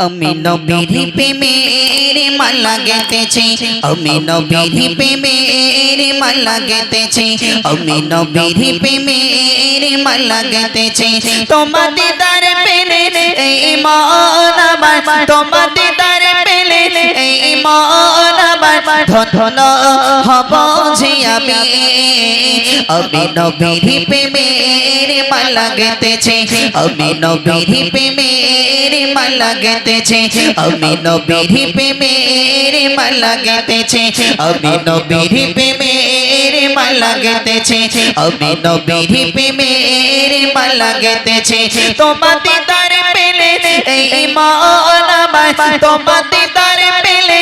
আমি নবীর প্রেমের মালা গেতেছি আমি নবীর প্রেমের মালা গেতেছি আমি নবীর প্রেমের মালা গেতেছি তোমাদের দ্বার পেলে এই মন আমার তোমাদের ধন হব যে আমি আমি নবীর প্রেমের মালা গেতেছি আমি নবীর প্রেমের মালা গেতেছি আমি আমি আমি তোমাদের দ্বার পেলে এই দ্বার পেলে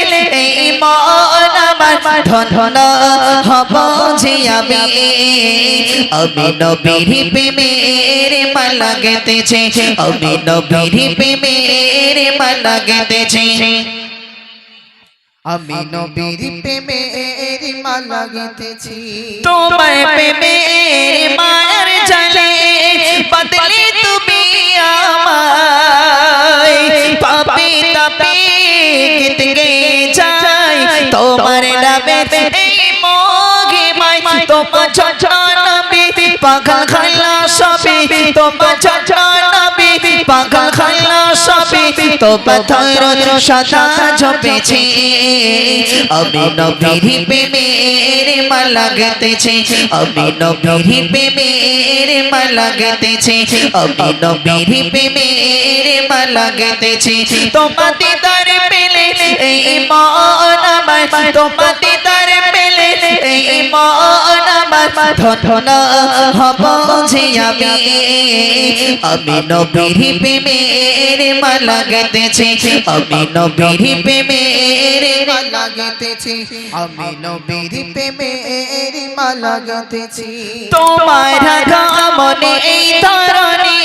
আমার ধন হব যে আমি। আমি নবীর প্রেমের মালা গেতেছে আমি নবীর প্রেমের মালা গেতেছে আমি নবীর প্রেমের মালা গেতেছি তোমার প্রেমের মায়ের জালে বদলে নামে এই মোগে মাই তোমার ছোট নবী পাগল খালা সবে তোমার ছোট নবী পাগল খালা সবে তো পাথর সদা জপেছে। আমি নবীর প্রেমের মালা গেতেছে আমি নবীর প্রেমের মালা গেতেছে আমি মালা গেতেছে তোমাদের দ্বারে পেলে এই মন আমার তোমাদের দ্বারে পেলে এই মন আমার। ধন হব যে আমি আমি নবীর প্রেমের মালা গেতেছে আমি নবীর প্রেমের মালা গেতেছি আমি নবীর প্রেমের মালা গেতেছি তোমার মনে এই ধরনে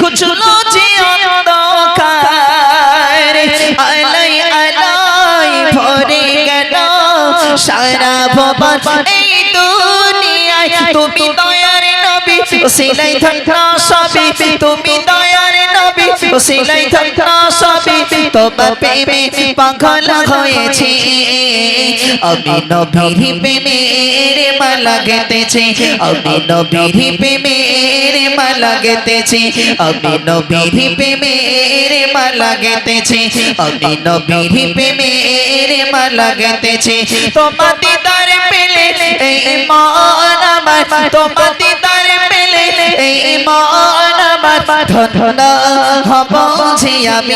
খুচলো যে ভবন এই দুনিয়ায় তুমি দয়ার নবী সিলাই থাকা সবই তুমি দয়ার নবী সিলাই থাকা সবই তোমার প্রেমে পাগল হয়েছে। আমি নবীর প্রেমের মালা গেতেছে আমি নবীর প্রেমের মালা গেতেছে আমি নবীর প্রেমের মালা গেতেছে আমি নবীর প্রেমের মালা গেতেছে তোমাদের দ্বারে পেলে এই মন আমার। তোমাদের দ্বারে পেলে আমার ধন হব যে আমি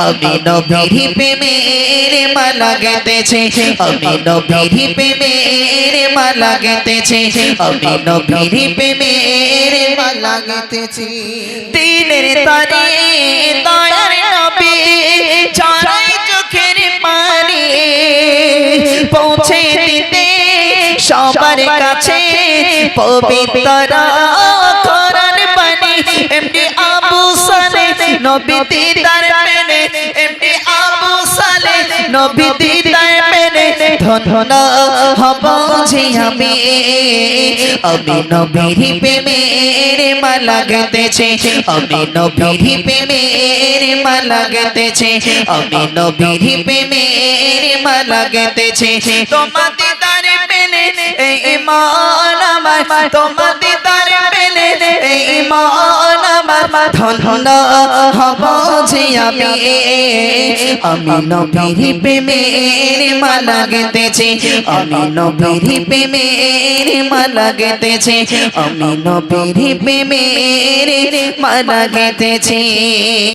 আমি নবীর প্রেমের মালা গেতেছে আমি নবীর প্রেমের মালা গেতেছে আমি নবীর প্রেমের মালা গেতেছি দিনের তারে দয়ার নবী ছড়াই চোখের পানি পৌঁছে দিতে সবার কাছে পবিত্র নবী দিদার মেনে, এমনি আবু সালে নবী দিদার মেনে, ধন হব যে আমি আমি নবীর প্রেমের মালা গেতেছে আমি নবীর প্রেমের তোমাদের মন আমার ধন ধন হব যে আমি। আমি নবীর প্রেমের মালা গেতেছে আমি নবীর প্রেমের মালা গেতেছে আমি নবীর প্রেমের মালা গেতেছে